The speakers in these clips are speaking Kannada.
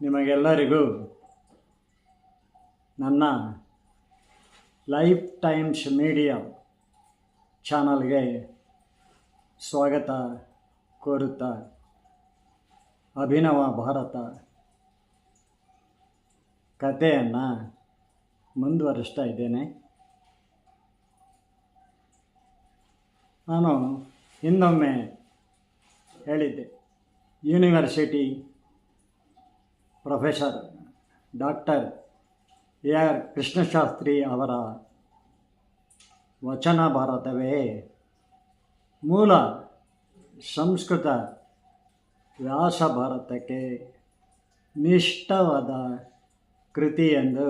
ನಿಮಗೆಲ್ಲರಿಗೂ ನನ್ನ ಲೈಫ್ ಟೈಮ್ಸ್ ಮೀಡಿಯಾ ಚಾನಲ್ಗೆ ಸ್ವಾಗತ ಕೋರುತ್ತಾ ಅಭಿನವ ಭಾರತ ಕಥೆಯನ್ನು ಮುಂದುವರಿಸ್ತಾ ಇದ್ದೇನೆ. ನಾನು ಇನ್ನೊಮ್ಮೆ ಹೇಳಿದ್ದೆ. University professor doctor A R Krishnashastri ಅವರ ವಚನ ಭಾರತವೇ ಮೂಲ ಸಂಸ್ಕೃತ ವ್ಯಾಸ ಭಾರತಕ್ಕೆ ನಿಷ್ಠವಾದ ಕೃತಿ ಎಂದು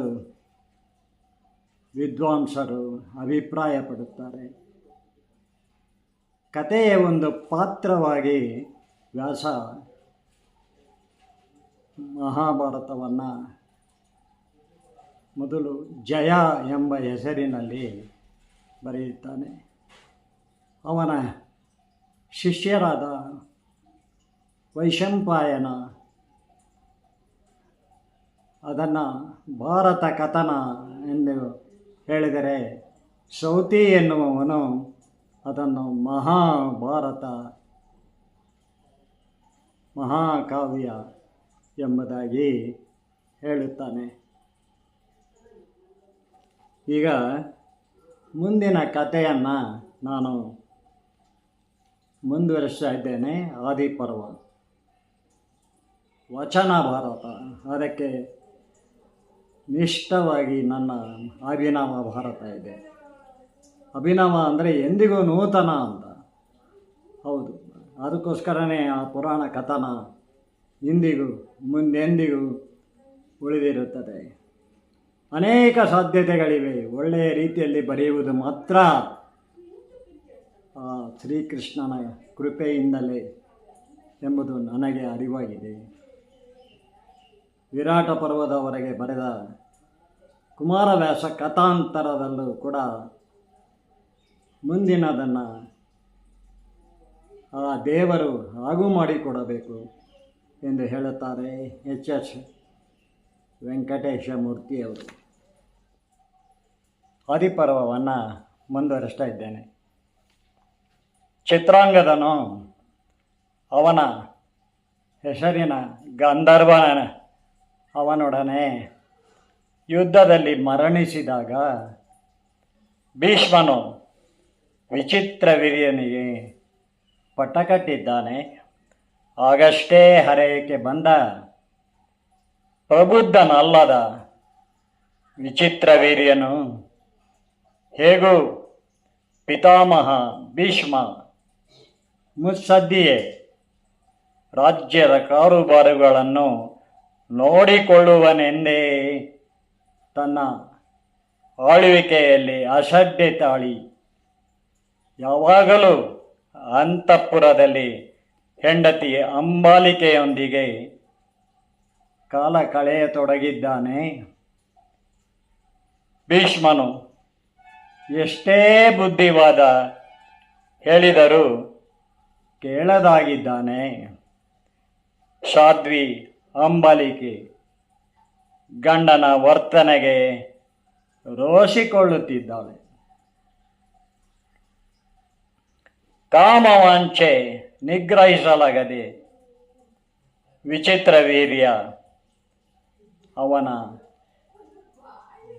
ವಿದ್ವಾಂಸರು ಅಭಿಪ್ರಾಯಪಡುತ್ತಾರೆ. ಕಥೆಯ ಒಂದು ಪಾತ್ರವಾಗಿ ವ್ಯಾಸ ಮಹಾಭಾರತವನ್ನು ಮೊದಲು ಜಯ ಎಂಬ ಹೆಸರಿನಲ್ಲಿ ಬರೆಯುತ್ತಾನೆ. ಅವನ ಶಿಷ್ಯರಾದ ವೈಶಂಪಾಯನ ಅದನ್ನು ಭಾರತ ಕಥನ ಎಂದು ಹೇಳಿದರೆ, ಶ್ರೌತಿ ಎನ್ನುವವನು ಅದನ್ನು ಮಹಾಭಾರತ, ಮಹಾಕಾವ್ಯ ಎಂಬುದಾಗಿ ಹೇಳುತ್ತಾನೆ. ಈಗ ಮುಂದಿನ ಕಥೆಯನ್ನು ನಾನು ಮುಂದುವರಿಸ್ತಾ ಇದ್ದೇನೆ ಆದಿಪರ್ವ, ವಚನ ಭಾರತ. ಅದಕ್ಕೆ ನಿಷ್ಠವಾಗಿ ನನ್ನ ಅಭಿನವ ಭಾರತ ಇದೆ. ಅಭಿನವ ಅಂದರೆ ಎಂದಿಗೂ ನೂತನ ಅಂತ. ಹೌದು. ಅದಕ್ಕೋಸ್ಕರನೇ ಆ ಪುರಾಣ ಕಥನ ಇಂದಿಗೂ, ಮುಂದೆಂದಿಗೂ ಉಳಿದಿರುತ್ತದೆ. ಅನೇಕ ಸಾಧ್ಯತೆಗಳಿವೆ. ಒಳ್ಳೆಯ ರೀತಿಯಲ್ಲಿ ಬರೆಯುವುದು ಮಾತ್ರ ಆ ಶ್ರೀಕೃಷ್ಣನ ಕೃಪೆಯಿಂದಲೇ ಎಂಬುದು ನನಗೆ ಅರಿವಾಗಿದೆ. ವಿರಾಟ ಪರ್ವದವರೆಗೆ ಬರೆದ ಕುಮಾರವ್ಯಾಸ ಕಥಾಂತರದಲ್ಲೂ ಕೂಡ ಮುಂದಿನದನ್ನು ಆ ದೇವರು ಹಾಗೂ ಮಾಡಿಕೊಡಬೇಕು ಎಂದು ಹೇಳುತ್ತಾರೆ ಎಚ್ ಎಸ್ ವೆಂಕಟೇಶ ಮೂರ್ತಿಯವರು ಆದಿಪರ್ವವನ್ನು ಮುಂದುವರಿಸ್ತಾ ಇದ್ದೇನೆ. ಚಿತ್ರಾಂಗದನು ಅವನ ಹೆಸರಿನ ಗಂಧರ್ವನ ಅವನೊಡನೆ ಯುದ್ಧದಲ್ಲಿ ಮರಣಿಸಿದಾಗ ಭೀಷ್ಮನು ವಿಚಿತ್ರ ವೀರ್ಯನಿಗೆ ಪಟ್ಟ ಕಟ್ಟಿದ್ದಾನೆ. ಆಗಷ್ಟೇ ಹರೆಯಕ್ಕೆ ಬಂದ ಪ್ರಬುದ್ಧನಲ್ಲದ ವಿಚಿತ್ರ ವೀರ್ಯನು ಹೇಗೂ ಪಿತಾಮಹ ಭೀಷ್ಮ ಮುತ್ಸದ್ದಿಯೇ ರಾಜ್ಯದ ಕಾರುಬಾರುಗಳನ್ನು ನೋಡಿಕೊಳ್ಳುವನೆಂದೇ ತನ್ನ ಆಳ್ವಿಕೆಯಲ್ಲಿ ಅಸಡ್ಡೆ ತಾಳಿ ಯಾವಾಗಲೂ ಅಂತಃಪುರದಲ್ಲಿ ಹೆಂಡತಿ ಅಂಬಾಲಿಕೆಯೊಂದಿಗೆ ಕಾಲ ಕಳೆಯತೊಡಗಿದ್ದಾನೆ. ಭೀಷ್ಮನು ಎಷ್ಟೇ ಬುದ್ಧಿವಾದ ಹೇಳಿದರೂ ಕೇಳದಾಗಿದ್ದಾನೆ. ಸಾಧ್ವಿ ಅಂಬಾಲಿಕೆ ಗಂಡನ ವರ್ತನೆಗೆ ರೋಷಿಕೊಳ್ಳುತ್ತಿದ್ದಾಳೆ. ಕಾಮವಾಂಚೆ ನಿಗ್ರಹಿಸಲಾಗದೆ ವಿಚಿತ್ರ ವೀರ್ಯ ಅವನ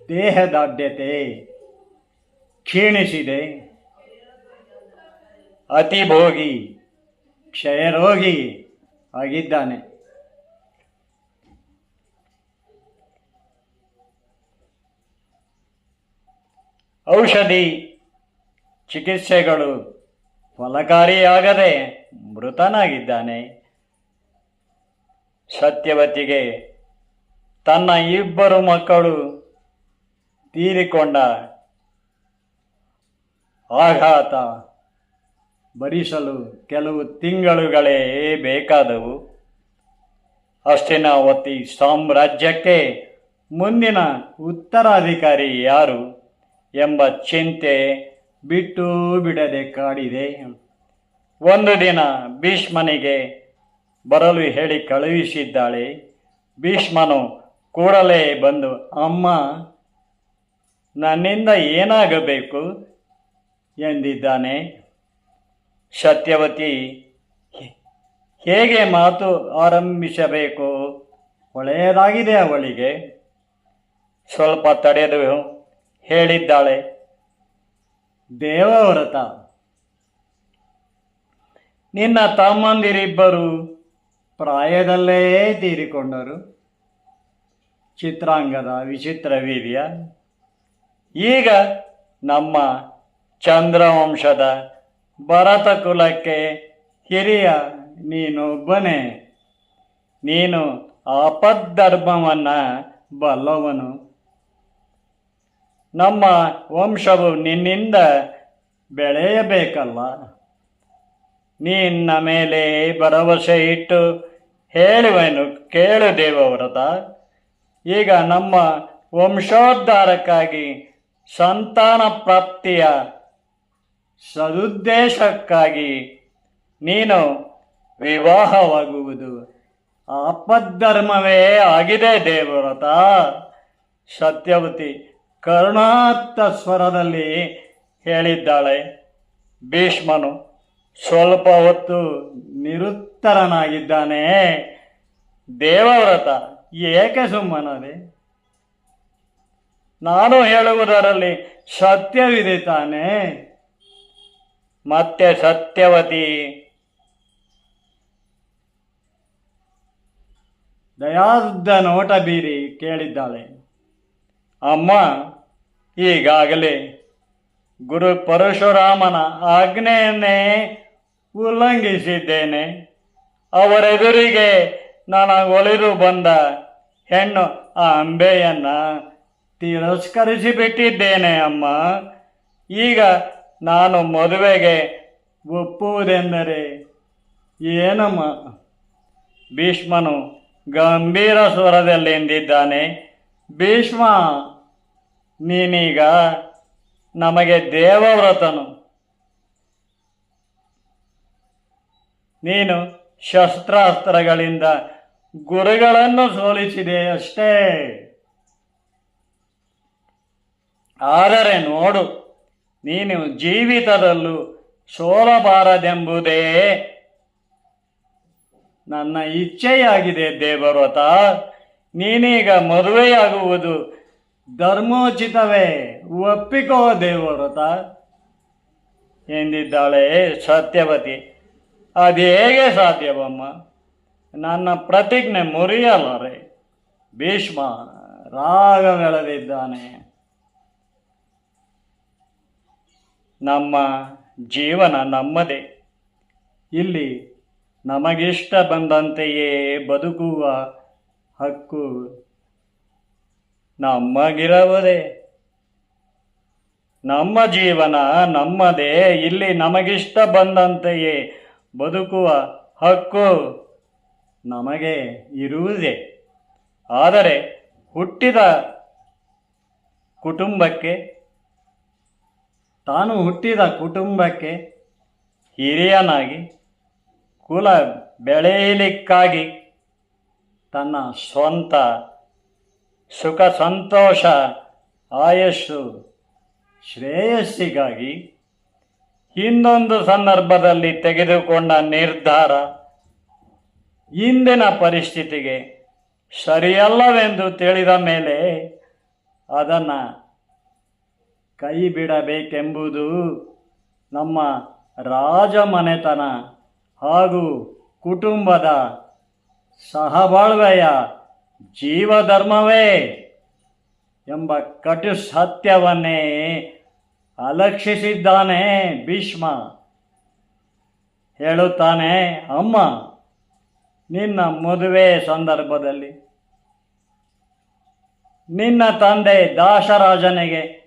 ದೇಹದಾಢ್ಯತೆ ಕ್ಷೀಣಿಸಿದೆ. ಅತಿಭೋಗಿ ಕ್ಷಯರೋಗಿ ಆಗಿದ್ದಾನೆ. ಔಷಧಿ ಚಿಕಿತ್ಸೆಗಳು ಫಲಕಾರಿಯಾಗದೆ ಮೃತನಾಗಿದ್ದಾನೆ. ಸತ್ಯವತಿಗೆ ತನ್ನ ಇಬ್ಬರು ಮಕ್ಕಳು ತೀರಿಕೊಂಡ ಆಘಾತ ಭರಿಸಲು ಕೆಲವು ತಿಂಗಳುಗಳೇ ಬೇಕಾದವು. ಅಷ್ಟಿನಾವತಿ ಸಾಮ್ರಾಜ್ಯಕ್ಕೆ ಮುಂದಿನ ಉತ್ತರಾಧಿಕಾರಿ ಯಾರು? ಎಂಬ ಚಿಂತೆ ಬಿಟ್ಟು ಬಿಡದೆ ಕಾಡಿದೆ. ಒಂದು ದಿನ ಭೀಷ್ಮನಿಗೆ ಬರಲು ಹೇಳಿ ಕಳುಹಿಸಿದ್ದಾಳೆ. ಭೀಷ್ಮನು ಕೂಡಲೇ ಬಂದು, ಅಮ್ಮ, ನನ್ನಿಂದ ಏನಾಗಬೇಕು? ಎಂದಿದ್ದಾನೆ. ಸತ್ಯವತಿ ಹೇಗೆ ಮಾತು ಆರಂಭಿಸಬೇಕು? ಒಳ್ಳೆಯದಾಗಿದೆ ಅವಳಿಗೆ. ಸ್ವಲ್ಪ ತಡೆದು ಹೇಳಿದ್ದಾಳೆ. ದೇವವ್ರತ. ನಿನ್ನ ತಮ್ಮಂದಿರಿಬ್ಬರು ಪ್ರಾಯದಲ್ಲೇ ತೀರಿಕೊಂಡರು. ಚಿತ್ರಾಂಗದ ವಿಚಿತ್ರ ವೀರ್ಯ ಈಗ ನಮ್ಮ ಚಂದ್ರವಂಶದ ಭರತ ಕುಲಕ್ಕೆ ಹಿರಿಯ ನೀನೊಬ್ಬನೇ. ನೀನು ಆಪದ್ಧರ್ಮವನ್ನು ಬಲ್ಲವನು. ನಮ್ಮ ವಂಶವು ನಿನ್ನಿಂದ ಬೆಳೆಯಬೇಕಲ್ಲ. ನಿನ್ನ ಮೇಲೆ ಭರವಸೆ ಇಟ್ಟು ಹೇಳುವೆನು, ಕೇಳು ದೇವವ್ರತ. ಈಗ ನಮ್ಮ ವಂಶೋದ್ಧಾರಕ್ಕಾಗಿ ಸಂತಾನ ಪ್ರಾಪ್ತಿಯ ಸದುದ್ದೇಶಕ್ಕಾಗಿ ನೀನು ವಿವಾಹವಾಗುವುದು. ಆಪದ್ಧರ್ಮವೇ ಆಗಿದೆ ದೇವವ್ರತ. ಸತ್ಯವತಿ ಕರುಣಾತ್ತ ಸ್ವರದಲ್ಲಿ ಹೇಳಿದ್ದಾಳೆ ಭೀಷ್ಮನು. ಸ್ವಲ್ಪ ಹೊತ್ತು ನಿರುತ್ತರನಾಗಿದ್ದಾನೆ. ದೇವವ್ರತ, ಏಕೆ ಸುಮ್ಮನದೆ? ನಾನು ಹೇಳುವುದರಲ್ಲಿ ಸತ್ಯವಿದೆ ತಾನೆ. ಮತ್ತೆ ಸತ್ಯವತಿ? ದಯಾದ ನೋಟ ಬೀರಿ ಕೇಳಿದ್ದಾಳೆ. ಅಮ್ಮ, ಈಗಾಗಲೇ ಗುರು ಪರಶುರಾಮನ ಆಜ್ಞೆಯನ್ನೇ ಉಲ್ಲಂಘಿಸಿದ್ದೇನೆ. ಅವರೆದುರಿಗೆ ನಾನು ಒಲಿದು ಬಂದ ಹೆಣ್ಣು ಆ ಅಂಬೆಯನ್ನ ತಿರಸ್ಕರಿಸಿಬಿಟ್ಟಿದ್ದೇನೆ ಅಮ್ಮ. ಈಗ ನಾನು ಮದುವೆಗೆ ಒಪ್ಪುವುದೆಂದರೆ ಏನಮ್ಮ? ಭೀಷ್ಮನು ಗಂಭೀರ ಸ್ವರದಲ್ಲಿ ಎಂದಿದ್ದಾನೆ. ಭೀಷ್ಮ ನೀನೀಗ ನಮಗೆ ದೇವವ್ರತನು. ನೀನು ಶಸ್ತ್ರಾಸ್ತ್ರಗಳಿಂದ ಗುರುಗಳನ್ನು ಸೋಲಿಸಿದೆ ಅಷ್ಟೇ ಆದರೆ ನೋಡು, ನೀನು ಜೀವಿತದಲ್ಲೂ ಸೋಲಬಾರದೆಂಬುದೇ ನನ್ನ ಇಚ್ಛೆಯಾಗಿದೆ ದೇವವ್ರತ. ನೀನೀಗ ಮದುವೆಯಾಗುವುದು ಧರ್ಮೋಚಿತವೇ ಒಪ್ಪಿಕೋ ದೇವವ್ರತ ಎಂದಿದ್ದಾಳೆ ಸತ್ಯವತಿ. ಅದು ಹೇಗೆ ಸಾಧ್ಯವಮ್ಮ? ನನ್ನ ಪ್ರತಿಜ್ಞೆ ಮುರಿಯಲಾರೆ. ಭೀಷ್ಮ ರಾಗವೆಳೆದಿದ್ದಾನೆ ನಮ್ಮ ಜೀವನ ನಮ್ಮದೇ. ಇಲ್ಲಿ ನಮಗಿಷ್ಟ ಬಂದಂತೆಯೇ ಬದುಕುವ ಹಕ್ಕು ನಮಗಿರವುದೇ ನಮ್ಮ ಜೀವನ ನಮ್ಮದೇ, ಇಲ್ಲಿ ನಮಗಿಷ್ಟ ಬಂದಂತೆಯೇ. ಬದುಕುವ ಹಕ್ಕು ನಮಗೆ ಇರುವುದೇ. ಆದರೆ ಹುಟ್ಟಿದ ಕುಟುಂಬಕ್ಕೆ, ತಾನು ಹುಟ್ಟಿದ ಕುಟುಂಬಕ್ಕೆ ಹಿರಿಯನಾಗಿ, ಕುಲ ಬೆಳೆಯಲಿಕ್ಕಾಗಿ ತನ್ನ ಸ್ವಂತ ಸುಖ ಸಂತೋಷ ಆಯಸ್ಸು ಶ್ರೇಯಸ್ಸಿಗಾಗಿ ಹಿಂದೊಂದು ಸಂದರ್ಭದಲ್ಲಿ ತೆಗೆದುಕೊಂಡ ನಿರ್ಧಾರ ಇಂದಿನ ಪರಿಸ್ಥಿತಿಗೆ ಸರಿಯಲ್ಲವೆಂದು ತಿಳಿದ ಮೇಲೆ ಅದನ್ನು ಕೈ ಬಿಡಬೇಕೆಂಬುದು ನಮ್ಮ ರಾಜಮನೆತನ ಹಾಗೂ ಕುಟುಂಬದ ಸಹಬಾಳ್ವೆಯ ಜೀವಧರ್ಮವೇ ಎಂಬ ಕಟು ಸತ್ಯವನ್ನೇ ಅಲಕ್ಷಿಸಿದ್ದಾನೆ ಭೀಷ್ಮ. ಹೇಳುತ್ತಾನೆ, ಅಮ್ಮ, ನಿನ್ನ ಮದುವೆ ಸಂದರ್ಭದಲ್ಲಿ ನಿನ್ನ ತಂದೆ ದಾಸರಾಜನಿಗೆ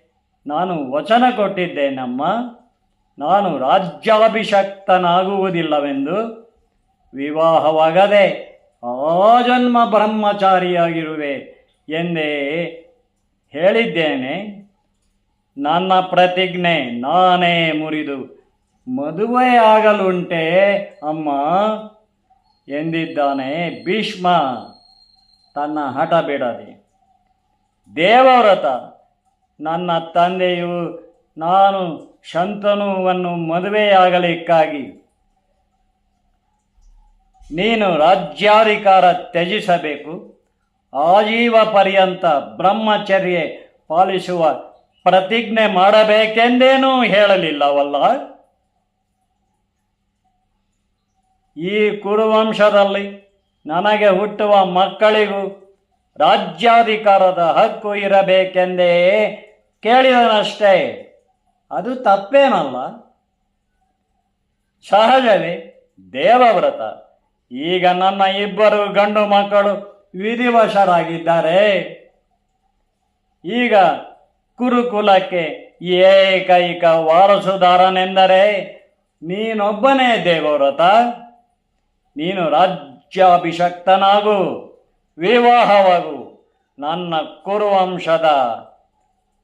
ನಾನು ವಚನ ಕೊಟ್ಟಿದ್ದೇನಮ್ಮ? ನಾನು ರಾಜ್ಯಾಭಿಷಕ್ತನಾಗುವುದಿಲ್ಲವೆಂದು ವಿವಾಹವಾಗದೆ ಆಜನ್ಮ ಬ್ರಹ್ಮಚಾರಿಯಾಗಿರುವೆ ಎಂದೇ ಹೇಳಿದ್ದೇನೆ. ನನ್ನ ಪ್ರತಿಜ್ಞೆ ನಾನೇ ಮುರಿದು ಮದುವೆ ಮದುವೆಯಾಗಲುಂಟೆ ಅಮ್ಮ ಎಂದಿದ್ದಾನೆ ಭೀಷ್ಮ. ತನ್ನ ಹಠ ಬಿಡದೆ, ದೇವವ್ರತ, ನನ್ನ ತಂದೆಯು ನಾನು ಶಂತನುವನ್ನು ಮದುವೆಯಾಗಲಿಕ್ಕಾಗಿ ನೀನು ರಾಜ್ಯಾಧಿಕಾರ ತ್ಯಜಿಸಬೇಕು. ಆಜೀವ ಪರ್ಯಂತ ಬ್ರಹ್ಮಚರ್ಯೆ ಪಾಲಿಸುವ ಪ್ರತಿಜ್ಞೆ ಮಾಡಬೇಕೆಂದೇನೂ ಹೇಳಲಿಲ್ಲವಲ್ಲ. ಈ ಕುರುವಂಶದಲ್ಲಿ ನನಗೆ ಹುಟ್ಟುವ ಮಕ್ಕಳಿಗೂ ರಾಜ್ಯಾಧಿಕಾರದ ಹಕ್ಕು ಇರಬೇಕೆಂದೇ ಕೇಳಿದನಷ್ಟೇ. ಅದು ತಪ್ಪೇನಲ್ಲ. ಸಹಜವೇ ದೇವವ್ರತ. ಈಗ ನನ್ನ ಇಬ್ಬರು ಗಂಡು ಮಕ್ಕಳು ವಿಧಿವಶರಾಗಿದ್ದಾರೆ. ಈಗ ಕುರುಕುಲಕ್ಕೆ ಏಕೈಕ ವಾರಸುದಾರನೆಂದರೆ ನೀನೊಬ್ಬನೇ ದೇವವ್ರತ. ನೀನು ರಾಜ್ಯಾಭಿಷಕ್ತನಾಗು, ವಿವಾಹವಾಗು. ನನ್ನ ಕುರುವಂಶದ,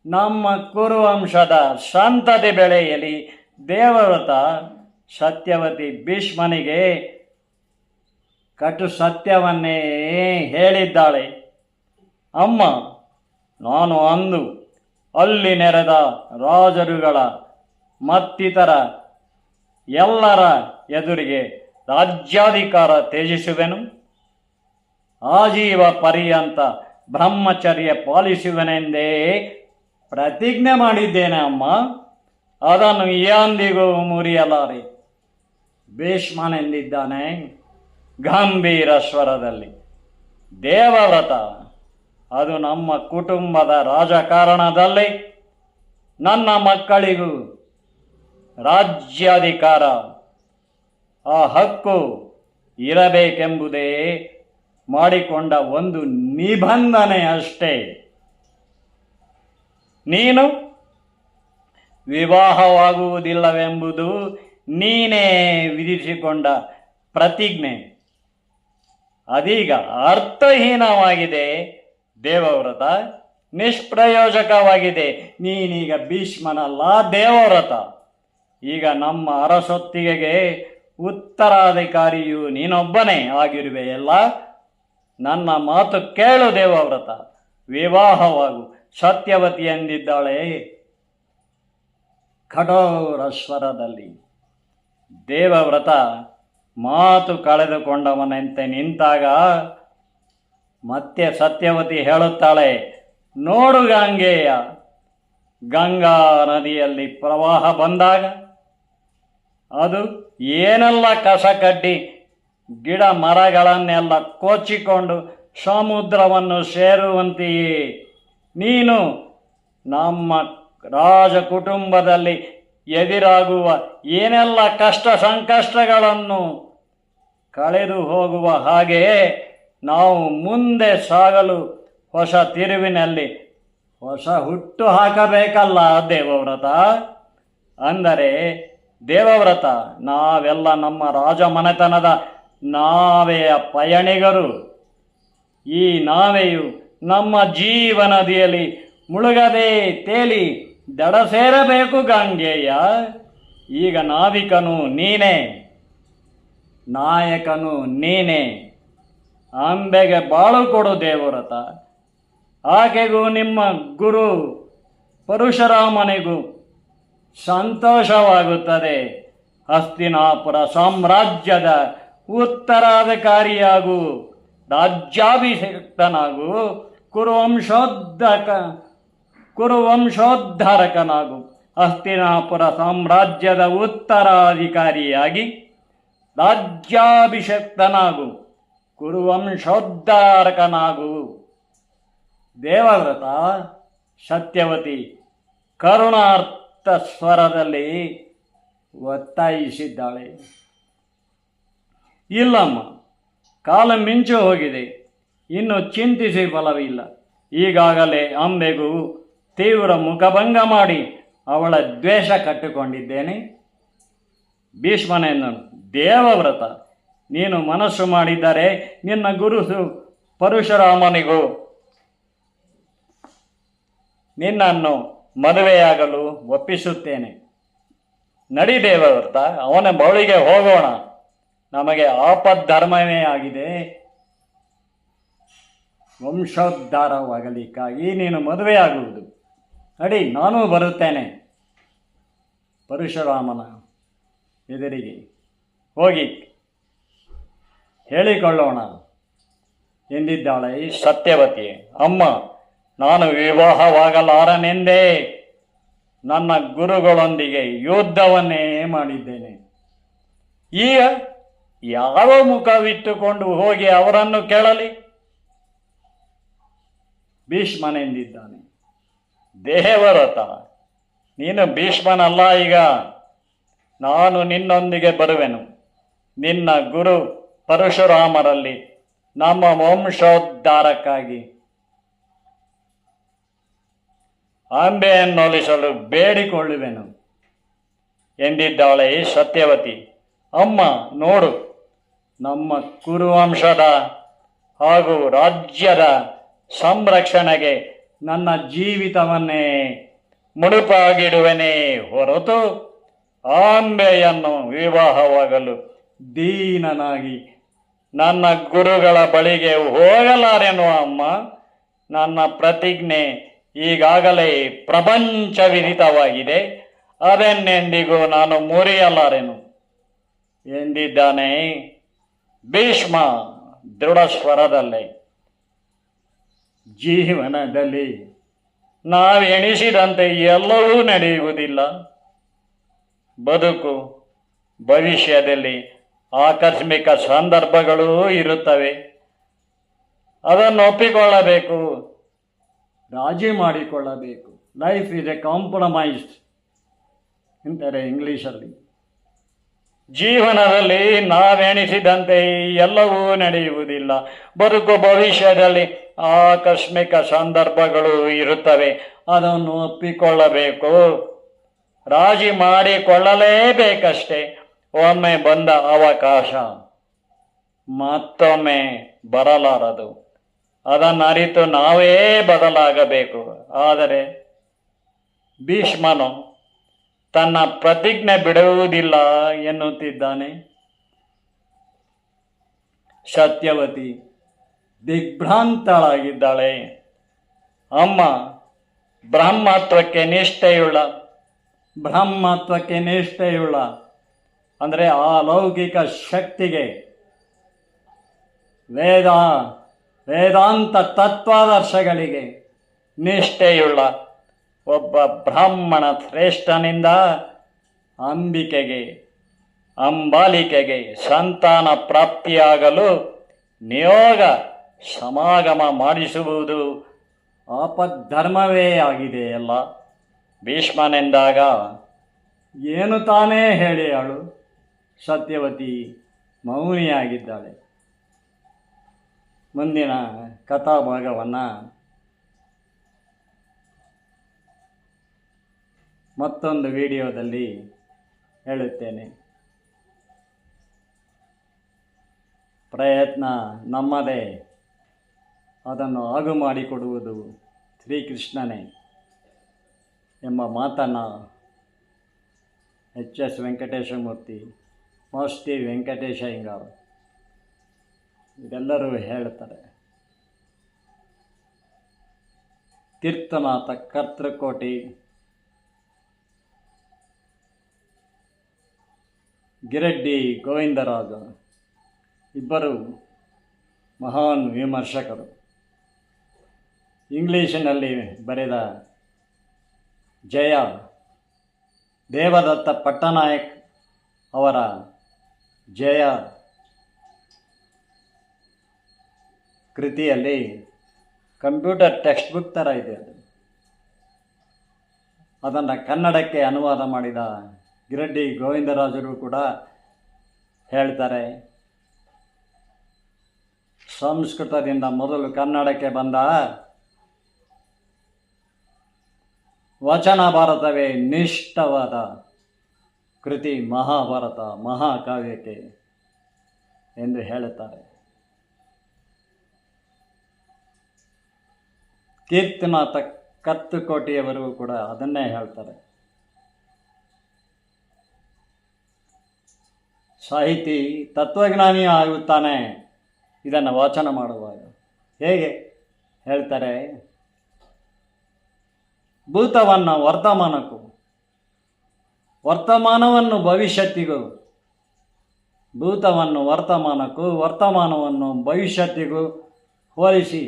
ನಮ್ಮ ಕುರುವಂಶದ ಸಂತತಿ ಬೆಳೆಯಲಿ ದೇವವ್ರತ. ಸತ್ಯವತಿ ಭೀಷ್ಮನಿಗೆ ಕಟು ಸತ್ಯವನ್ನೇ ಹೇಳಿದ್ದಾಳೆ. ಅಮ್ಮ, ನಾನು ಅಂದು ಅಲ್ಲಿ ನೆರೆದ ರಾಜರುಗಳ ಮತ್ತಿತರ ಎಲ್ಲರ ಎದುರಿಗೆ ರಾಜ್ಯಾಧಿಕಾರ ತ್ಯಜಿಸುವೆನು? ಆಜೀವ ಪರ್ಯಂತ ಬ್ರಹ್ಮಚರ್ಯ ಪಾಲಿಸುವೆನೆಂದೇ ಪ್ರತಿಜ್ಞೆ ಮಾಡಿದ್ದೇನೆ ಅಮ್ಮ. ಅದನ್ನು ಎಂದಿಗೂ ಮುರಿಯಲಾರೆ. ಭೀಷ್ಮನೆಂದಿದ್ದಾನೆ. ಗಂಭೀರ ಸ್ವರದಲ್ಲಿ ದೇವವ್ರತ, ಅದು ನಮ್ಮ ಕುಟುಂಬದ ರಾಜಕಾರಣದಲ್ಲಿ ನನ್ನ ಮಕ್ಕಳಿಗೂ ರಾಜ್ಯಾಧಿಕಾರ, ಆ ಹಕ್ಕು ಇರಬೇಕೆಂಬುದೇ ಮಾಡಿಕೊಂಡ ಒಂದು ನಿಬಂಧನೆ ಅಷ್ಟೇ. ನೀನು ವಿವಾಹವಾಗುವುದಿಲ್ಲವೆಂಬುದು ನೀನೇ ವಿಧಿಸಿಕೊಂಡ ಪ್ರತಿಜ್ಞೆ. ಅದೀಗ ಅರ್ಥಹೀನವಾಗಿದೆ. ದೇವವ್ರತ ನಿಷ್ಪ್ರಯೋಜಕವಾಗಿದೆ. ನೀನೀಗ ಭೀಷ್ಮನಲ್ಲ ದೇವವ್ರತ. ಈಗ ನಮ್ಮ ಅರಸೊತ್ತಿಗೆಗೆ ಉತ್ತರಾಧಿಕಾರಿಯು ನೀನೊಬ್ಬನೇ ಆಗಿರುವೆಯಲ್ಲ? ನನ್ನ ಮಾತು ಕೇಳು ದೇವವ್ರತ. ವಿವಾಹವಾಗು. ಸತ್ಯವತಿ ಎಂದಿದ್ದಾಳೆ? ಕಠೋರ ಸ್ವರದಲ್ಲಿ ದೇವವ್ರತ ಮಾತು ಕಳೆದುಕೊಂಡವನಂತೆ ನಿಂತಾಗ ಮತ್ತೆ ಸತ್ಯವತಿ ಹೇಳುತ್ತಾಳೆ, ನೋಡು ಗಂಗೆಯ, ಗಂಗಾ ನದಿಯಲ್ಲಿ ಪ್ರವಾಹ ಬಂದಾಗ ಅದು ಏನೆಲ್ಲ ಕಸ ಕಡ್ಡಿ ಗಿಡ ಮರಗಳನ್ನೆಲ್ಲ ಕೊಚ್ಚಿಕೊಂಡು ಸಮುದ್ರವನ್ನು ಸೇರುವಂತೆಯೇ? ನೀನು ನಮ್ಮ ರಾಜ ಕುಟುಂಬದಲ್ಲಿ ಎದುರಾಗುವ ಏನೆಲ್ಲ ಕಷ್ಟ ಸಂಕಷ್ಟಗಳನ್ನು ಕಳೆದು ಹೋಗುವ ಹಾಗೆ ನಾವು ಮುಂದೆ ಸಾಗಲು ಹೊಸ ತಿರುವಿನಲ್ಲಿ ಹೊಸ ಹುಟ್ಟು ಹಾಕಬೇಕಲ್ಲ ದೇವವ್ರತ. ಅಂದರೆ ದೇವವ್ರತ, ನಾವೆಲ್ಲ ನಮ್ಮ ರಾಜಮನೆತನದ ನಾವೆಯ ಪಯಣಿಗರು. ಈ ನಾವೆಯು ನಮ್ಮ ಜೀವನದಿಯಲ್ಲಿ ಮುಳುಗದೆ ತೇಲಿ ದಡ ಸೇರಬೇಕು ಗಂಗೆಯ ಈಗ ನಾವಿಕನು ನೀನೇ. ನಾಯಕನು ನೀನೇ. ಅಂಬೆಗೆ ಬಾಳು ಕೊಡು ದೇವರತ ಆಕೆಗೂ ನಿಮ್ಮ ಗುರು ಪರಶುರಾಮನಿಗೂ ಸಂತೋಷವಾಗುತ್ತದೆ. ಹಸ್ತಿನಾಪುರ ಸಾಮ್ರಾಜ್ಯದ ಉತ್ತರಾಧಿಕಾರಿಯಾಗು, ರಾಜ್ಯಾಭಿಷಿಕ್ತನಾಗು ಕುರುವಂಶೋದ್ಧಕ ಕುರುವಂಶೋದ್ಧಾರಕನಾಗು ಹಸ್ತಿನಾಪುರ ಸಾಮ್ರಾಜ್ಯದ ಉತ್ತರಾಧಿಕಾರಿಯಾಗಿ ರಾಜ್ಯಾಭಿಷಕ್ತನಾಗು. ಕುರುವಂಶೋದ್ಧಾರಕನಾಗು ದೇವವ್ರತ, ಸತ್ಯವತಿ, ಕರುಣಾರ್ಥ ಸ್ವರದಲ್ಲಿ ಒತ್ತಾಯಿಸಿದ್ದಾಳೆ. ಇಲ್ಲಮ್ಮ, ಕಾಲ ಮಿಂಚು ಹೋಗಿದೆ. ಇನ್ನು ಚಿಂತಿಸಿ ಫಲವಿಲ್ಲ. ಈಗಾಗಲೇ ಅಂಬೆಗೂ ತೀವ್ರ ಮುಖಭಂಗ ಮಾಡಿ ಅವಳ ದ್ವೇಷ ಕಟ್ಟಿಕೊಂಡಿದ್ದೇನೆ. ಭೀಷ್ಮನೆಯನ್ನು ದೇವವ್ರತ, ನೀನು ಮನಸ್ಸು ಮಾಡಿದ್ದರೆ ನಿನ್ನ ಗುರುಸು ಪರಶುರಾಮನಿಗೂ. ನಿನ್ನನ್ನು ಮದುವೆಯಾಗಲು ಒಪ್ಪಿಸುತ್ತೇನೆ. ನಡಿ ದೇವವ್ರತ, ಅವನ ಬಳಿಗೆ ಹೋಗೋಣ. ನಮಗೆ ಆಪದ್ಧರ್ಮವೇ ಆಗಿದೆ. ವಂಶೋದ್ಧಾರವಾಗಲಿಕ್ಕಾಗಿ ನೀನು ಮದುವೆಯಾಗುವುದು. ನಡಿ, ನಾನೂ ಬರುತ್ತೇನೆ. ಪರಶುರಾಮನ ಎದುರಿಗೆ ಹೋಗಿ ಹೇಳಿಕೊಳ್ಳೋಣ ಎಂದಿದ್ದಾಳೆ ಈ ಸತ್ಯವತಿ. ಅಮ್ಮ, ನಾನು ವಿವಾಹವಾಗಲಾರನೆಂದೇ ನನ್ನ ಗುರುಗಳೊಂದಿಗೆ ಯುದ್ಧವನ್ನೇ ಮಾಡಿದ್ದೇನೆ. ಈಗ ಯಾವ ಮುಖವಿಟ್ಟುಕೊಂಡು ಹೋಗಿ ಅವರನ್ನು ಕೇಳಲಿ? ಭೀಷ್ಮನೆಂದಿದ್ದಾನೆ. ದೇವರತ ನೀನು ಭೀಷ್ಮನಲ್ಲ ಈಗ. ನಾನು ನಿನ್ನೊಂದಿಗೆ ಬರುವೆನು. ನಿನ್ನ ಗುರು ಪರಶುರಾಮರಲ್ಲಿ, ನಮ್ಮ ವಂಶೋದ್ಧಾರಕ್ಕಾಗಿ. ಆಂಬೆಯನ್ನೊಲಿಸಲು ಬೇಡಿಕೊಳ್ಳುವೆನು ಎಂದಿದ್ದಾಳೆ ಸತ್ಯವತಿ. ಅಮ್ಮ, ನೋಡು, ನಮ್ಮ ಕುರುವಂಶದ ಹಾಗೂ ರಾಜ್ಯದ ಸಂರಕ್ಷಣೆಗೆ ನನ್ನ ಜೀವಿತವನ್ನೇ ಮುಡುಪಾಗಿಡುವೆನೇ ಹೊರತು ಆಂಬೆಯನ್ನು ವಿವಾಹವಾಗಲು ದೀನನಾಗಿ ನನ್ನ ಗುರುಗಳ ಬಳಿಗೆ ಹೋಗಲಾರೆನು ಅಮ್ಮ. ನನ್ನ ಪ್ರತಿಜ್ಞೆ ಈಗಾಗಲೇ ಪ್ರಪಂಚ ವಿಧಿತವಾಗಿದೆ ಅದನ್ನೆಂದಿಗೂ ನಾನು ಮುರಿಯಲಾರೆನು. ಎಂದಿದ್ದಾನೆ ಭೀಷ್ಮ ದೃಢ ಸ್ವರದಲ್ಲೇ ಜೀವನದಲ್ಲಿ ನಾವೆಣಿಸಿದಂತೆ ಎಲ್ಲವೂ ನಡೆಯುವುದಿಲ್ಲ. ಬದುಕು, ಭವಿಷ್ಯದಲ್ಲಿ ಆಕಸ್ಮಿಕ ಸಂದರ್ಭಗಳು ಇರುತ್ತವೆ. ಅದನ್ನು ಒಪ್ಪಿಕೊಳ್ಳಬೇಕು ರಾಜಿ ಮಾಡಿಕೊಳ್ಳಬೇಕು. ಲೈಫ್ ಇಸ್ ಎ ಕಾಂಪ್ರಮೈಸ್ ಅಂತಾರೆ ಇಂಗ್ಲೀಷಲ್ಲಿ. ಜೀವನದಲ್ಲಿ ನಾವೆಣಿಸಿದಂತೆ ಎಲ್ಲವೂ ನಡೆಯುವುದಿಲ್ಲ. ಬದುಕು, ಭವಿಷ್ಯದಲ್ಲಿ ಆಕಸ್ಮಿಕ ಸಂದರ್ಭಗಳು ಇರುತ್ತವೆ. ಅದನ್ನು ಒಪ್ಪಿಕೊಳ್ಳಬೇಕು. ರಾಜಿ ಮಾಡಿಕೊಳ್ಳಲೇಬೇಕಷ್ಟೇ. ಒಮ್ಮೆ ಬಂದ ಅವಕಾಶ ಮತ್ತೊಮ್ಮೆ ಬರಲಾರದು. ಅದನ್ನು ಅರಿತು ನಾವೇ ಬದಲಾಗಬೇಕು. ಆದರೆ ಭೀಷ್ಮನು ತನ್ನ ಪ್ರತಿಜ್ಞೆ ಬಿಡುವುದಿಲ್ಲ ಎನ್ನುತ್ತಿದ್ದಾನೆ. ಸತ್ಯವತಿ ದಿಗ್ಭ್ರಾಂತಳಾಗಿದ್ದಾಳೆ. ಅಮ್ಮ, ಬ್ರಹ್ಮತ್ವಕ್ಕೆ ನಿಷ್ಠೆಯುಳ್ಳ ಬ್ರಹ್ಮತ್ವಕ್ಕೆ ನಿಷ್ಠೆಯುಳ್ಳ, ಅಂದರೆ ಆ ಲೌಕಿಕ ಶಕ್ತಿಗೆ ವೇದ, ವೇದಾಂತ ತತ್ವಾದರ್ಶಗಳಿಗೆ ನಿಷ್ಠೆಯುಳ್ಳ ಒಬ್ಬ ಬ್ರಾಹ್ಮಣ ಶ್ರೇಷ್ಠನಿಂದ ಅಂಬಿಕೆಗೆ, ಅಂಬಾಲಿಕೆಗೆ ಸಂತಾನ ಪ್ರಾಪ್ತಿಯಾಗಲು ನಿಯೋಗ ಸಮಾಗಮ ಮಾಡಿಸುವುದು ಆಪದ್ಧರ್ಮವೇ ಆಗಿದೆ ಅಲ್ಲ. ಭೀಷ್ಮನೆಂದಾಗ ಏನು ತಾನೇ ಹೇಳಿ ಅಳು. ಸತ್ಯವತಿ ಮೌನಿಯಾಗಿದ್ದಾಳೆ. ಮುಂದಿನ ಕಥಾಭಾಗವನ್ನು ಮತ್ತೊಂದು ವಿಡಿಯೋದಲ್ಲಿ ಹೇಳುತ್ತೇನೆ. ಪ್ರಯತ್ನ ನಮ್ಮದೇ. ಅದನ್ನು ಆಗು ಮಾಡಿಕೊಡುವುದು ಶ್ರೀಕೃಷ್ಣನೇ ಎಂಬ ಮಾತನ್ನು ಎಚ್ ಎಸ್ ವೆಂಕಟೇಶಮೂರ್ತಿ ಮೋಸ್ಟಿ ವೆಂಕಟೇಶ ಹಿಂಗಾರು ಇದೆಲ್ಲರೂ ಹೇಳ್ತಾರೆ ತೀರ್ಥನಾಥ ಕರ್ತೃಕೋಟಿ ಗಿರಡ್ಡಿ ಗೋವಿಂದರಾಜ ಇಬ್ಬರು ಮಹಾನ್ ವಿಮರ್ಶಕರು. ಇಂಗ್ಲೀಷಿನಲ್ಲಿ ಬರೆದ ಜಯ ದೇವದತ್ತ ಪಟ್ಟನಾಯಕ್ ಅವರ ಜಯ ಕೃತಿಯಲ್ಲಿ ಕಂಪ್ಯೂಟರ್ ಟೆಕ್ಸ್ಟ್ ಬುಕ್ ಥರ ಇದೆ ಅದು. ಅದನ್ನು ಕನ್ನಡಕ್ಕೆ ಅನುವಾದ ಮಾಡಿದ ಗಿರಡ್ಡಿ ಗೋವಿಂದರಾಜರು ಕೂಡ ಹೇಳ್ತಾರೆ, ಸಂಸ್ಕೃತದಿಂದ ಮೊದಲು ಕನ್ನಡಕ್ಕೆ ಬಂದ ವಚನ ಭಾರತವೇ ನಿಷ್ಠವಾದ ಕೃತಿ ಮಹಾಭಾರತ, ಮಹಾಕಾವ್ಯಕ್ಕೆ ಎಂದು ಹೇಳುತ್ತಾರೆ. ಕೀರ್ತಿನಾಥ ಕತ್ತು ಕೋಟೆಯವರೆಗೂ ಕೂಡ ಅದನ್ನೇ ಹೇಳ್ತಾರೆ. ಸಾಹಿತಿ ತತ್ವಜ್ಞಾನಿ ಆಗುತ್ತಾನೆ ಇದನ್ನು ವಾಚನ ಮಾಡುವಾಗ. ಹೇಗೆ? ಹೇಳ್ತಾರೆ ಭೂತವನ್ನು ವರ್ತಮಾನಕ್ಕೂ, ವರ್ತಮಾನವನ್ನು ಭವಿಷ್ಯತ್ತಿಗೂ, ಭೂತವನ್ನು ವರ್ತಮಾನಕ್ಕೂ, ವರ್ತಮಾನವನ್ನು ಭವಿಷ್ಯತ್ತಿಗೂ ಹೋಲಿಸಿ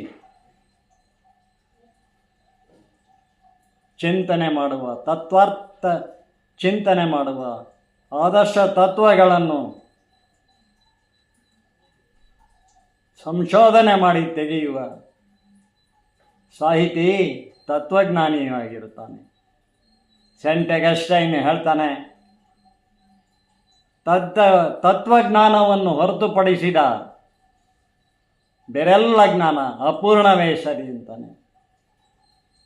ಚಿಂತನೆ ಮಾಡುವ ತತ್ವಾರ್ಥ ಚಿಂತನೆ ಮಾಡುವ ಆದರ್ಶ ತತ್ವಗಳನ್ನು ಸಂಶೋಧನೆ ಮಾಡಿ ತೆಗೆಯುವ ಸಾಹಿತಿ ತತ್ವಜ್ಞಾನಿಯಾಗಿರುತ್ತಾನೆ. ಸೆಂಟ್ ಅಗಸ್ಟೈನ್ ಹೇಳ್ತಾನೆ ತತ್ವ ತತ್ವಜ್ಞಾನವನ್ನು ಹೊರತುಪಡಿಸಿದ ಬೇರೆಲ್ಲ ಜ್ಞಾನ ಅಪೂರ್ಣವೇ ಸರಿ ಅಂತಾನೆ.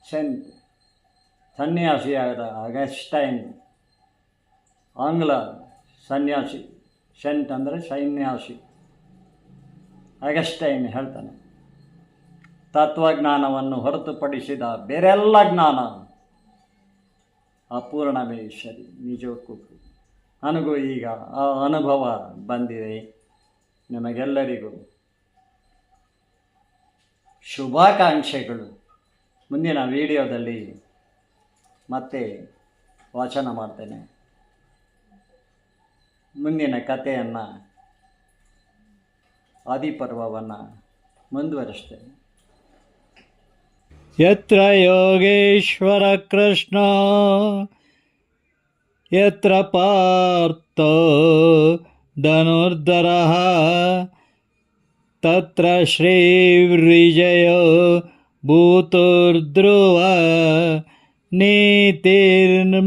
ಸೆಂಟ್ ಸನ್ಯಾಸಿಯಾದ ಅಗಸ್ಟೈನ್ ಆಂಗ್ಲ ಸನ್ಯಾಸಿ ಸೆಂಟ್ ಅಂದರೆ ಸನ್ಯಾಸಿ. ಅಗಸ್ಟೈನ್ ಹೇಳ್ತಾನೆ ತತ್ವಜ್ಞಾನವನ್ನು ಹೊರತುಪಡಿಸಿದ ಬೇರೆಲ್ಲ ಜ್ಞಾನ ಅಪೂರ್ಣವೇ ಸರಿ ನಿಜಕ್ಕೂ. ನನಗೂ ಈಗ ಆ ಅನುಭವ ಬಂದಿದೆ. ನಿಮಗೆಲ್ಲರಿಗೂ ಶುಭಾಕಾಂಕ್ಷೆಗಳು. ಮುಂದಿನ ವಿಡಿಯೋದಲ್ಲಿ ಮತ್ತೆ ವಾಚನ ಮಾಡ್ತೇನೆ. ಮುಂದಿನ ಕಥೆಯನ್ನು, ಆದಿಪರ್ವವನ್ನು ಮುಂದುವರಿಸ್ತೇನೆ. यत्र योगेश्वरकृष्ण यत्र पार्थो धनुर्धरः तत्र श्रीविजयो भूतुर्ध्रुव नीतिर्मतिर्मम